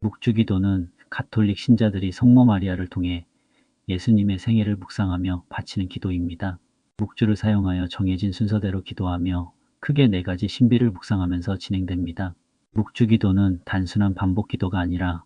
묵주기도는 가톨릭 신자들이 성모 마리아를 통해 예수님의 생애를 묵상하며 바치는 기도입니다. 묵주를 사용하여 정해진 순서대로 기도하며 크게 네 가지 신비를 묵상하면서 진행됩니다. 묵주기도는 단순한 반복 기도가 아니라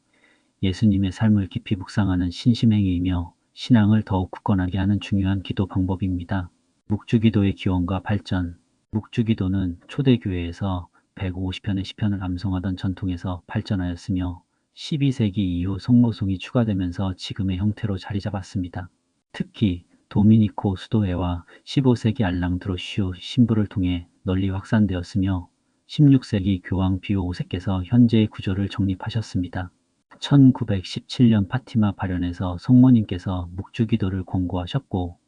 예수님의 삶을 깊이 묵상하는 신심행위이며 신앙을 더욱 굳건하게 하는 중요한 기도 방법입니다. 묵주기도의 기원과 발전 묵주기도는 초대교회에서 150편의 시편을 암송하던 전통에서 발전하였으며 12세기 이후 성모송이 추가되면서 지금의 형태로 자리 잡았습니다. 특히 도미니코 수도회와 15세기 알랑드로슈 신부를 통해 널리 확산되었으며 16세기 교황 비오 5세께서 현재의 구조를 정립하셨습니다. 1917년 파티마 발현에서 성모님께서 묵주기도를 권고하셨고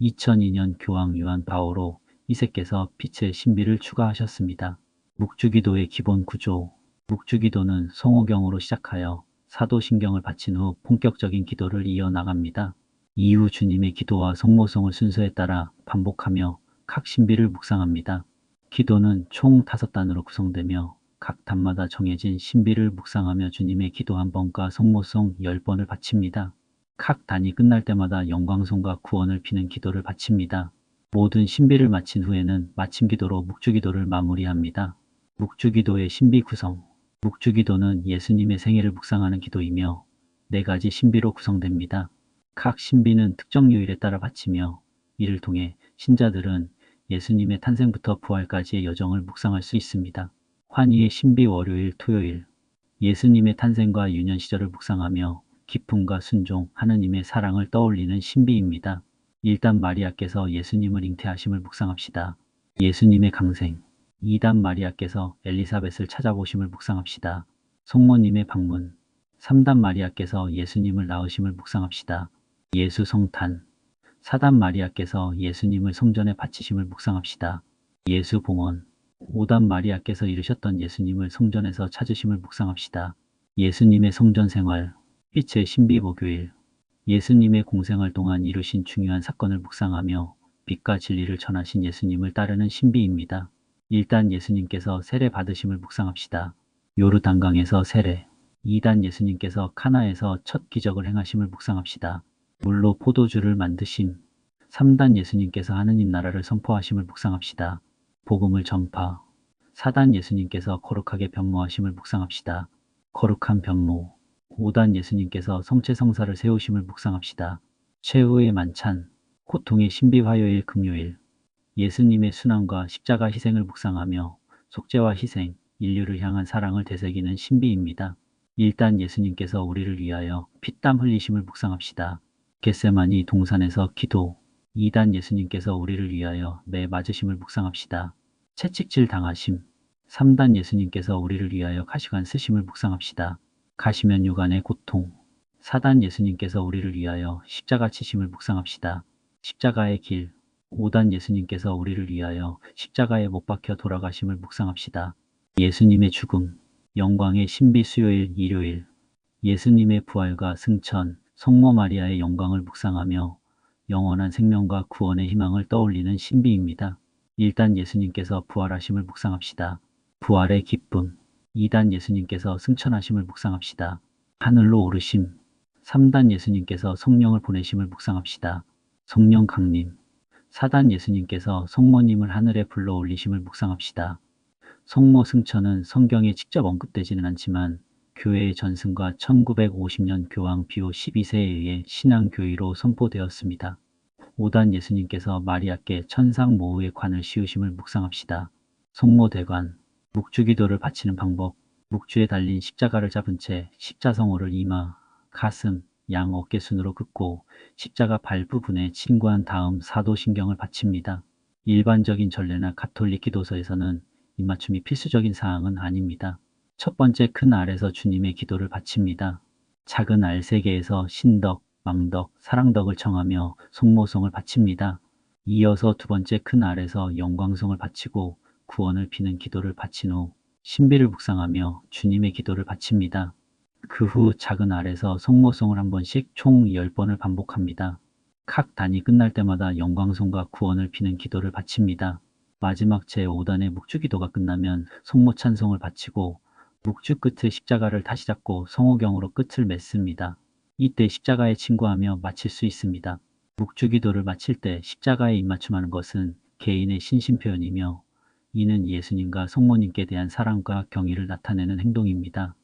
2002년 교황 요한 바오로 2세께서 빛의 신비를 추가하셨습니다. 묵주기도의 기본 구조 묵주기도는 성호경으로 시작하여 사도신경을 바친 후 본격적인 기도를 이어나갑니다. 이후 주님의 기도와 성모성을 순서에 따라 반복하며 각 신비를 묵상합니다. 기도는 총 다섯 단으로 구성되며 각 단마다 정해진 신비를 묵상하며 주님의 기도 한 번과 성모성 열 번을 바칩니다. 각 단이 끝날 때마다 영광송과 구원을 비는 기도를 바칩니다. 모든 신비를 마친 후에는 마침 기도로 묵주기도를 마무리합니다. 묵주기도의 신비 구성 묵주기도는 예수님의 생애를 묵상하는 기도이며 네 가지 신비로 구성됩니다. 각 신비는 특정 요일에 따라 바치며 이를 통해 신자들은 예수님의 탄생부터 부활까지의 여정을 묵상할 수 있습니다. 환희의 신비 월요일 토요일 예수님의 탄생과 유년 시절을 묵상하며 기쁨과 순종, 하느님의 사랑을 떠올리는 신비입니다. 일단 마리아께서 예수님을 잉태하심을 묵상합시다. 예수님의 강생 2단 마리아께서 엘리사벳을 찾아보심을 묵상합시다. 성모님의 방문 3단 마리아께서 예수님을 낳으심을 묵상합시다. 예수 성탄 4단 마리아께서 예수님을 성전에 바치심을 묵상합시다. 예수 봉헌 5단 마리아께서 이르셨던 예수님을 성전에서 찾으심을 묵상합시다. 예수님의 성전 생활 빛의 신비 목요일 예수님의 공생활 동안 이루신 중요한 사건을 묵상하며 빛과 진리를 전하신 예수님을 따르는 신비입니다. 일단 예수님께서 세례 받으심을 묵상합시다. 요르단강에서 세례 2단 예수님께서 카나에서 첫 기적을 행하심을 묵상합시다. 물로 포도주를 만드심 3단 예수님께서 하느님 나라를 선포하심을 묵상합시다. 복음을 전파 4단 예수님께서 거룩하게 변모하심을 묵상합시다. 거룩한 변모 5단 예수님께서 성체성사를 세우심을 묵상합시다. 최후의 만찬 고통의 신비 화요일 금요일 예수님의 순환과 십자가 희생을 묵상하며 속죄와 희생, 인류를 향한 사랑을 되새기는 신비입니다. 일단 예수님께서 우리를 위하여 피땀 흘리심을 묵상합시다. 겟세마니 동산에서 기도 2단 예수님께서 우리를 위하여 매 맞으심을 묵상합시다. 채찍질 당하심 3단 예수님께서 우리를 위하여 가시관 쓰심을 묵상합시다. 가시면 유간의 고통 4단 예수님께서 우리를 위하여 십자가 치심을 묵상합시다. 십자가의 길 5단 예수님께서 우리를 위하여 십자가에 못 박혀 돌아가심을 묵상합시다. 예수님의 죽음, 영광의 신비 수요일 일요일, 예수님의 부활과 승천, 성모 마리아의 영광을 묵상하며 영원한 생명과 구원의 희망을 떠올리는 신비입니다. 1단 예수님께서 부활하심을 묵상합시다. 부활의 기쁨, 2단 예수님께서 승천하심을 묵상합시다. 하늘로 오르심, 3단 예수님께서 성령을 보내심을 묵상합시다. 성령 강림, 4단 예수님께서 성모님을 하늘에 불러 올리심을 묵상합시다. 성모 승천은 성경에 직접 언급되지는 않지만 교회의 전승과 1950년 교황 비오 12세에 의해 신앙교의로 선포되었습니다. 5단 예수님께서 마리아께 천상 모후의 관을 씌우심을 묵상합시다. 성모대관, 묵주기도를 바치는 방법, 묵주에 달린 십자가를 잡은 채 십자성호를 이마, 가슴, 양 어깨순으로 긋고 십자가 발 부분에 침구한 다음 사도신경을 바칩니다. 일반적인 전례나 가톨릭 기도서에서는 입맞춤이 필수적인 사항은 아닙니다. 첫 번째 큰 알에서 주님의 기도를 바칩니다. 작은 알세 개에서 신덕, 망덕, 사랑덕을 청하며 속모성을 바칩니다. 이어서 두 번째 큰 알에서 영광성을 바치고 구원을 비는 기도를 바친 후 신비를 묵상하며 주님의 기도를 바칩니다. 그 후 작은 알에서 속모성을 한 번씩 총 10번을 반복합니다. 각 단이 끝날 때마다 영광송과 구원을 비는 기도를 바칩니다. 마지막 제5단의 묵주기도가 끝나면 속모 찬송을 바치고 묵주 끝에 십자가를 다시 잡고 성호경으로 끝을 맺습니다. 이때 십자가에 친구하며 마칠 수 있습니다. 묵주 기도를 마칠 때 십자가에 입맞춤하는 것은 개인의 신심 표현이며 이는 예수님과 성모님께 대한 사랑과 경의를 나타내는 행동입니다.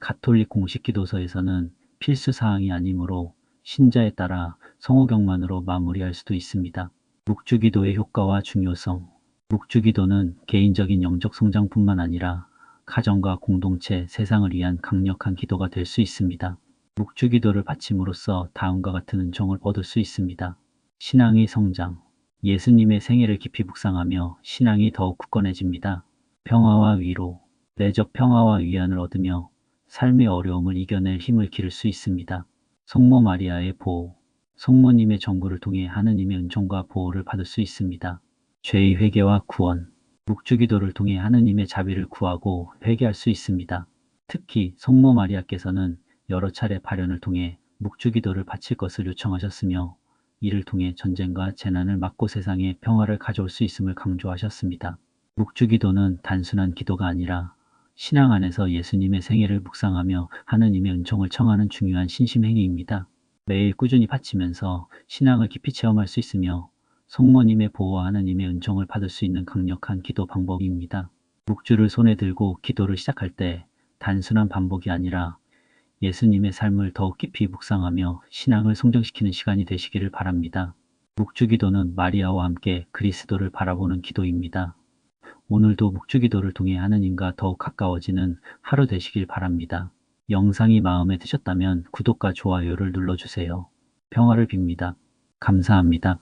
가톨릭 공식 기도서에서는 필수 사항이 아니므로 신자에 따라 성호경만으로 마무리할 수도 있습니다. 묵주 기도의 효과와 중요성 묵주 기도는 개인적인 영적 성장뿐만 아니라 가정과 공동체, 세상을 위한 강력한 기도가 될 수 있습니다. 묵주 기도를 바침으로써 다음과 같은 은총을 얻을 수 있습니다. 신앙의 성장 예수님의 생애를 깊이 묵상하며 신앙이 더욱 굳건해집니다. 평화와 위로 내적 평화와 위안을 얻으며 삶의 어려움을 이겨낼 힘을 기를 수 있습니다. 성모 마리아의 보호 성모님의 정부를 통해 하느님의 은총과 보호를 받을 수 있습니다. 죄의 회개와 구원 묵주기도를 통해 하느님의 자비를 구하고 회개할 수 있습니다. 특히 성모 마리아께서는 여러 차례 발연을 통해 묵주기도를 바칠 것을 요청하셨으며 이를 통해 전쟁과 재난을 막고 세상에 평화를 가져올 수 있음을 강조하셨습니다. 묵주기도는 단순한 기도가 아니라 신앙 안에서 예수님의 생애를 묵상하며 하느님의 은총을 청하는 중요한 신심 행위입니다. 매일 꾸준히 바치면서 신앙을 깊이 체험할 수 있으며 성모님의 보호와 하느님의 은총을 받을 수 있는 강력한 기도 방법입니다. 묵주를 손에 들고 기도를 시작할 때 단순한 반복이 아니라 예수님의 삶을 더욱 깊이 묵상하며 신앙을 성장시키는 시간이 되시기를 바랍니다. 묵주 기도는 마리아와 함께 그리스도를 바라보는 기도입니다. 오늘도 묵주 기도를 통해 하느님과 더욱 가까워지는 하루 되시길 바랍니다. 영상이 마음에 드셨다면 구독과 좋아요를 눌러주세요. 평화를 빕니다. 감사합니다.